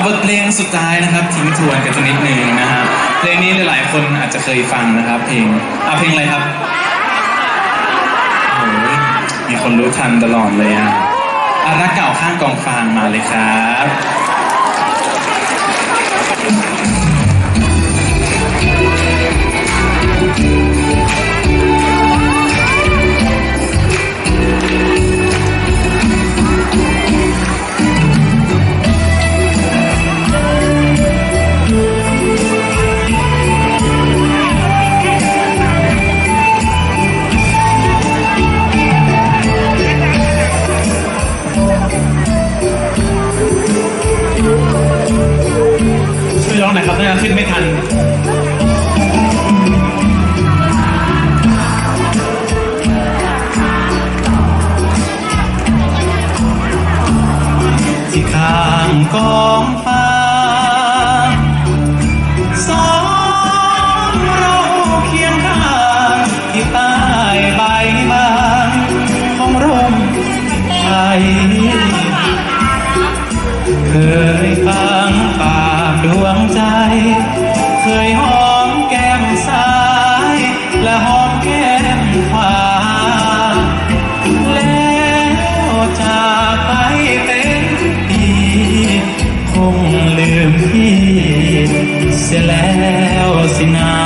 เอาบทเพลงสุดท้ายนะครับทิ้งทวนกันสักนิดหนึ่งนะฮะเพลงนี้หลายๆคนอาจจะเคยฟังนะครับ เพลงอะเพลงอะไรครับโอ้ยมีคนรู้ทันตลอดเลยอะอารักเก่าข้างกองฟางมาเลยครับ น่ยครับน่าจะขึ้นไม่ทันที่ข้างกองฟ้าสองเราเคียงข้างที่ใต้ใบบางของร่มไทยเคยฟังป งลืมพี่เสียแล้วสินา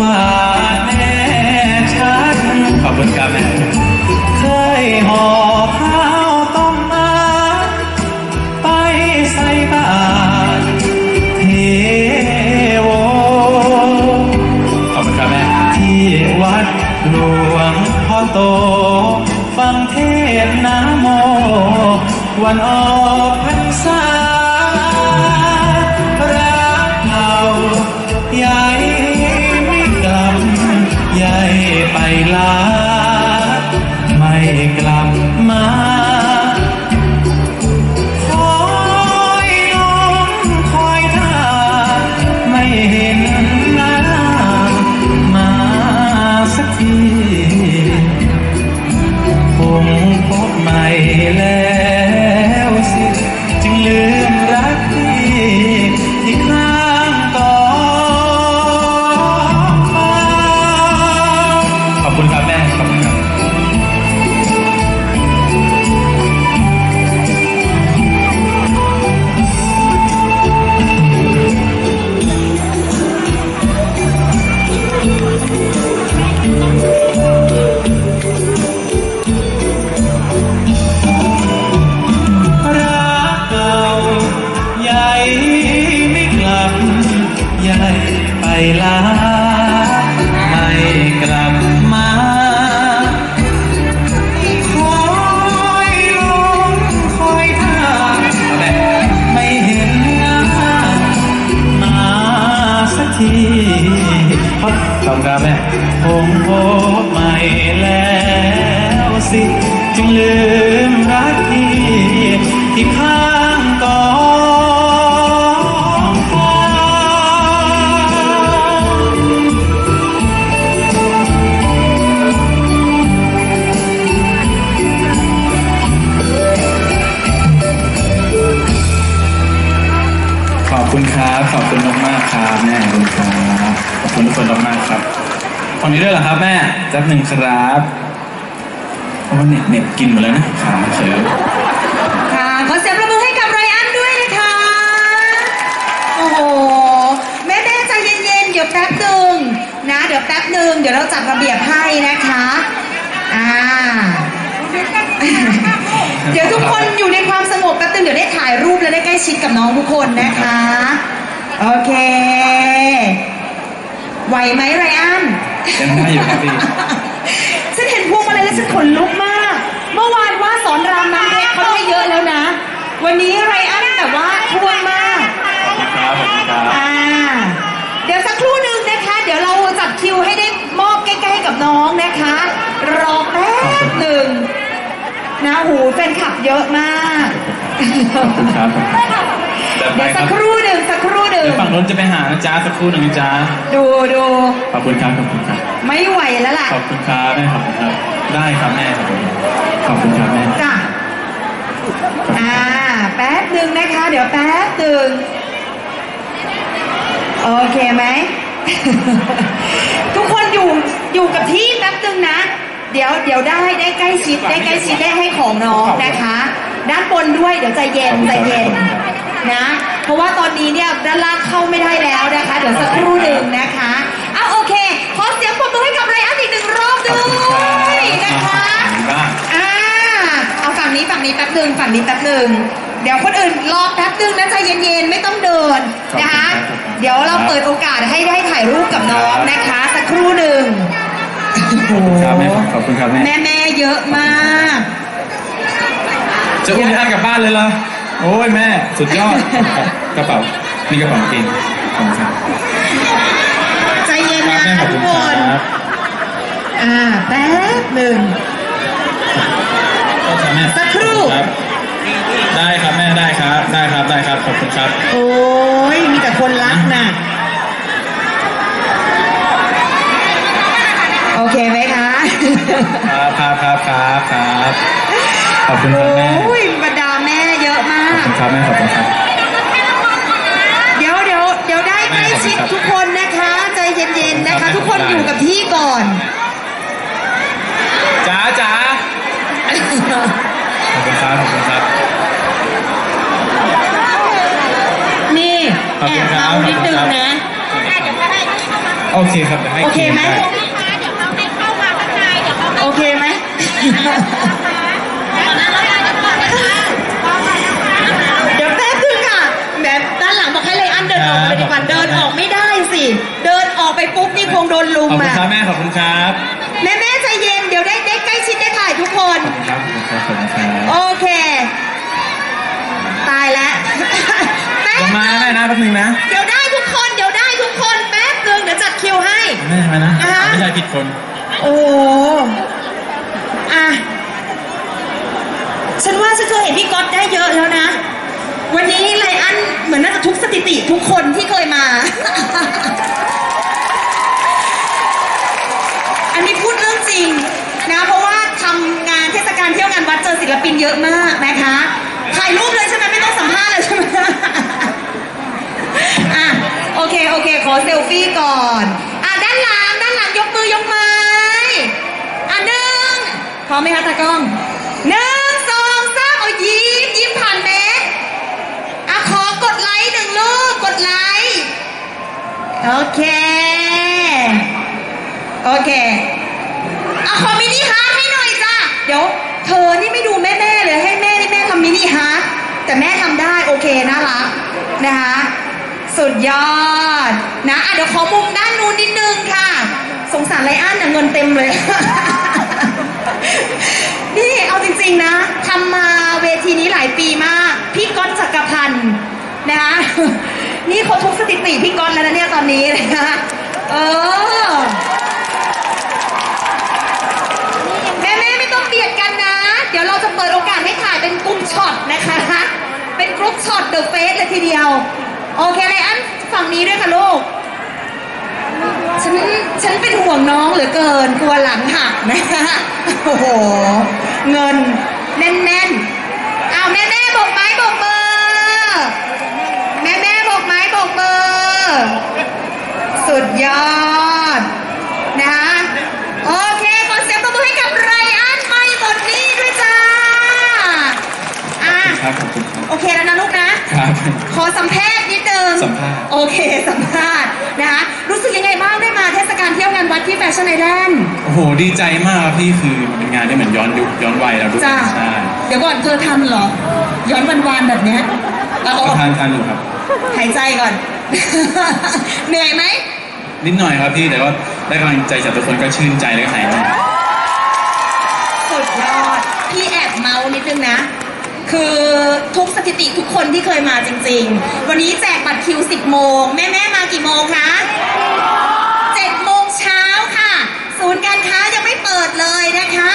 ว่าแน่ชัดขอบคุณครับแม่เคยห่อข้าวต้มมาไปใส่บาตรเทโวขอบคุณครับแม่ที่วัดหลวงพ่อโต ฟังเทศน์นาโมวันออ ไปลา ไม่กลับมาคอยน้องคอยท่าไม่เห็นหน้ามาสักที คงพบใหม่แล้ว ครับแม่ขอบคุณครับขอบคุณทุกคนมากๆครับฝั่งนี้ด้วยเหรอครับแม่แป๊บหนึ่งครับเพราะว่าเน็ตเน็ตกินหมดแล้วนะขาเฉยค่ะขอเสียงประมือให้กับไรอันด้วยนะคะ โอ้โห แม่แม่ๆใจเย็นๆ เดี๋ยวแป๊บหนึ่งนะ เดี๋ยวแป๊บหนึ่งเดี๋ยวเราจัดระเบียบให้นะคะ อ่า เดี๋ยวทุกคนอยู่ในความสงบแป๊บหนึงเดี๋ยวได้ถ่ายรูปและได้ใกล้ชิดกับน้องทุกคนนะคะ โอเค ไหวไหมไรอันฉันได้อยู่ที่ฉันเห็นพวกมาเลยแล้วฉันขนลุกมาก เมื่อวานว่าสอนรามน้ำเพชรเขาได้เยอะแล้วนะ วันนี้ไรอันแต่ว่าท่วงมาก ขอบคุณครับเดี๋ยวสักครู่หนึ่งนะคะ เดี๋ยวเราจัดคิวให้ได้มอบใกล้ๆกับน้องนะคะ รอแป๊บหนึ่งนะหูแฟนขับเยอะมาก ขอบคุณครับ นึ่งเดี๋ยวฝั่งนู้นจะไปหานะจ๊ะสักครู่หนึ่งนะจ๊ะดูดูขอบคุณครับขอบคุณครับไม่ไหวแล้วล่ะ ขอบคุณครับแม่ขอบคุณครับ ได้ครับแม่ขอบคุณขอบคุณครับแม่จ้ะ อ่า แป๊บหนึ่งนะคะ เดี๋ยวแป๊บหนึ่งโอเคไหม ทุกคนอยู่อยู่กับที่แป๊บหนึ่งนะ เดี๋ยวเดี๋ยวได้ได้ใกล้ชิดได้ใกล้ชิดได้ให้ของน้องนะคะ ด้านบนด้วยเดี๋ยวใจเย็นใจเย็น นะ เพราะว่าตอนนี้เนี่ยด้านล่างเข้าไม่ได้แล้วนะคะ เดี๋ยวสักครู่หนึ่งนะคะเอาโอเค ขอเสียงปรบมือให้กับไรอันอีกหนึ่งรอบขอบด้คุณครัวยนะบคะบ้างอ่าเอาฝั่งนี้ฝั่งนี้แป๊บหนึ่งฝั่งนี้แป๊บหนึ่งเดี๋ยวคนอื่นรอแป๊บหนึ่งนะใจเย็นๆไม่ต้องเดินนะคะ เดี๋ยวเราเปิดโอกาสให้ได้ถ่ายรูปกับน้องนะคะ สักครู่หนึ่งโอ้โหครับแม่ขอบคุณครับแม่แม่แม่ๆเยอะมาก จะอุ้มท่านกลับบ้านเลยเหรอ โอ้ยแม่ สุดยอด กระเป๋านี่กระเป๋าเก่งขอบคุณครับใจเย็นครันะบแม่ขอบทุคุกณคครันบอ่าแป๊บหนึ่ง ขอบคุณแม่สักครู่ ครับ ได้ครับแม่ได้ครับ ได้ครับได้ครับขอบคุณครับ โอ้ยมีแต่คนรักน่ะโอเคไหมคะ ครับครับครับครับครับขอบคุณครับแม่ โอ้ยบร คุณครับแม่ขอบคุณครับ เดี๋ยวเดี๋ยวเดี๋ยวได้ใกล้ชิดทุกคนนะคะ ใจเย็นๆนะคะ ทุกคนอยู่กับที่ก่อนจ๋าจ๋าขอบคุณครับขอบคุณครับ นี่ขอบแอคุบณครับ เมานิดนึงนะ โอเคครับเดี๋ยวให้โอเคไหมได้ โอเคไหม เดี๋ยวแป๊บนึงค่ะแบบด้านหลังบอกให้เลยอันเดินออกไปดีกว่าเดินออกไม่ได้สิ เดินออกไปปุ๊บนี่ คงโดนลุขมอบคุณอะครับแม่ขอบคุณครับแม่แม่ใจเย็นเดี๋ยวได้ได้ใกล้ชิดได้ถ่ายทุกคน ขอบคุณครับขอบคุณครับขอบคุณครับโอเค ตายแล้วแป๊บจะมาได้นะแป๊บนึงนะเดี๋ยวได้ทุกคนเดี๋ยวได้ทุกคนแป๊บนึงเดี๋ยวจัดคิวให้ไม่ทำไมนะอ่าฮะ ไม่ใช่ผิดคนโอ้อะฉันว่าฉันเคยเห็นพี่ก๊อตได้เยอะแล้วนะ วันนี้ไลอันเหมือนน่าจะทุกสถิติทุกคนที่เคยมา อันนี้พูดเจริงนะเพราะว่าทำงานเทศกาลเที่ยวงานวัดเจอศิลปินเยอะมากนะคะถ่ายรูปเลยใช่ไหมไม่ต้องสัมภาษณ์เลยใช่ไหม อะโอเคโอเค ขอเซลฟี่ก่อนอะด้านหลังด้านหลังยกมือยกไม้อะหนึ่งพร้อมไหมคะตากล้องหนึ่งสองสามเอายิ้มยิ้มผ่านแมสอะขอกดไลค์หนึ่งลูกกดไลค์โอเค โอเคอะขอมินิฮาร์ทให้หน่อยจ้ะเดี๋ยวเธอนี่ไม่ดูแม่แม่ๆเลยให้แม่นี่แม่ฮาร์ทแต่แม่ทำได้โอเคน่ารักนะคะสุดยอดนะอะเดี๋ยวขอมุมด้านนู้นนิดนึงค่ะ สงสารไรอันน่ะเงินเต็มเลย นี่เอาจริงๆนะทำมาเวทีนี้หลายปีมาก พี่ก๊อตจักรพันธ์นะคะนี่เขาทุบสถิติพี่ก๊อตแล้วนะเนี่ยตอนนี้เลยนะเออ แม่แม่ๆไม่ต้องเบียดกันนะ เดี๋ยวเราจะเปิดโอกาสให้ถ่าย เป็นกลุ่มช็อตนะคะ เป็นกรุ๊ปช็อตเดอะเฟสเลยทีเดียว โอเคเลยอันฝั่งนี้ด้วยค่ะลูก ฉัน ฉันเป็นห่วงน้องเหลือเกิน กลัวหลังหักนะคะโอ้โห เงิน แน่นๆอ้าวแม่แม่บอกไม้บอกเบอร์แม่แม่บอกไม้บอกเบอร์ สุดยอด นะคะโอเคขอเสียงปรบมือให้กับไรอันไม่หมดนี่ด้วยจ้าอะ ครับขอบคุณครับ โอเคแล้วนะลูกนะ ครับ ขอสัมภาษณ์นิดนึง สัมภาษณ์ โอเค สัมภาษณ์นะคะรู้สึกยังไงบ้างได้มาเทศกาลเที่ยวงานวัดที่แฟชั่นไอแลนด์โอ้โหดีใจมากครับพี่คือมันเป็นงานที่เหมือนย้อนยุคย้อนวัยเราด้วยจ้าใช่เดี๋ยวก่อนเธอทำเหรอ ย้อนวันวานๆแบบเนี้ยเอาก็ทานทานอยู่ครับ หายใจก่อน เหนื่อยไหม นิดหน่อยครับพี่แต่ว่าได้กำลังใจจากทุกคนก็ชื่นใจแล้วก็หายเหนื่อย สุดยอด พี่แอบเมานิดนึงนะ คือทุกสถิติทุกคนที่เคยมาจริง ๆ วันนี้แจกบัตรคิว 10 โมง แม่แม่ๆมากี่โมงคะ7โมงเช้าค่ะ ศูนย์การค้ายังไม่เปิดเลยนะคะ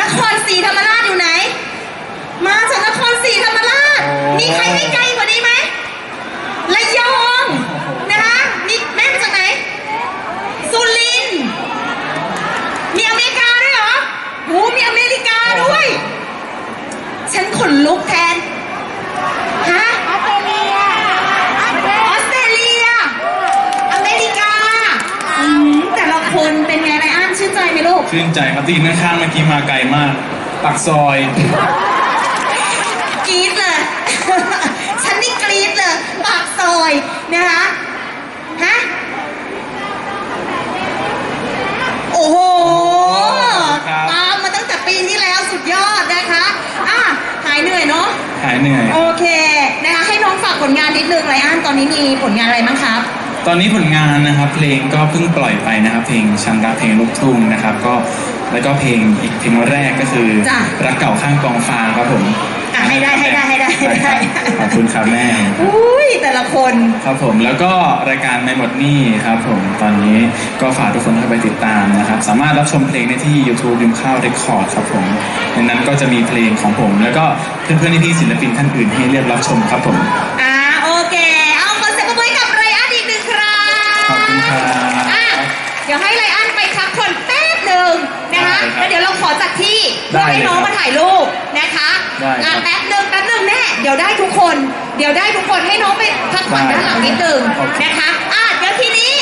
นครศรีธรรมราชอยู่ไหน มาจากนครศรีธรรมราช โอ้ มีใครไม่ไกลกว่านี้ไหมระยองนะคะมีแม่มาจากไหน สุรินทร์มีอเมริกาด้วยเหรอโหมีอเมริกาด้วย ฉันขนลุกแทน ฮะ ออสเตรเลีย อเมริกาอืมแต่ละคนเป็นไงไรอันชื่นใจไหมลูก ชื่นใจครับตีนข้างๆเมื่อกี้มาไกลมากปักซอย กรี๊ดเลย ฉันนี่กรี๊ดเลยปากซอยนะคะฮะโอ้โหครับ ตามมาตั้งแต่ปีที่แล้วสุดยอดนะคะอะหายเหนื่อยเนาะหายเหนื่อย โอเคนะคะให้น้องฝากผลงานนิดนึงไรอันตอนนี้มีผลงานอะไรบ้างครับ ตอนนี้ผลงานนะครับ เพลงก็เพิ่งปล่อยไปนะครับ เพลงชันรักเพลงลูกทุ่งนะครับ ก็แล้วก็เพลงอีกเพลงแรกก็คือ จ้ะ รักเก่าข้างกองฟางครับผมอะให้ได้ให้ได้ให้ได้ให้ได้ขอบคุณครับแม่ อุ้ยแต่ละคน ครับผมแล้วก็รายการไม่หมดหนี่ครับผมตอนนี้ก็ฝากทุกคนเข้าไปติดตามนะครับ สามารถรับชมเพลงได้ที่ YouTube ดิมข้าวเรคคอร์ดครับผมในนั้นก็จะมีเพลงของผม แล้วก็เพื่อนๆพี่ๆศิลปินท่านอื่นให้เลือกรับชมครับผม เดี๋ยวให้ไลอ้อนไปชักคนแป๊บหนึ่งนะคะแล้วเดี๋ยวเราขอจัดที่เพื่อให้น้องมาถ่ายรูปนะคะได้แป๊บหนึ่งแป๊บหนึ่งแน่เดี๋ยวได้ทุกคน เดี๋ยวได้ทุกคนให้น้องไปพักผ่อนด้านหลังนิดนึงนะคะอะเดี๋ยวทีนี้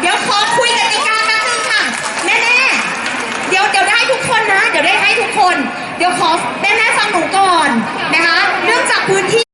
เดี๋ยวขอคุยกติกาแป๊บนึงค่ะแน่แน่เดี๋ยวเดี๋ยวได้ทุกคนนะ เดี๋ยวได้ให้ทุกคน เดี๋ยวขอแม่แน่ฟังหนูก่อนนะคะ เนื่องจากพื้นที่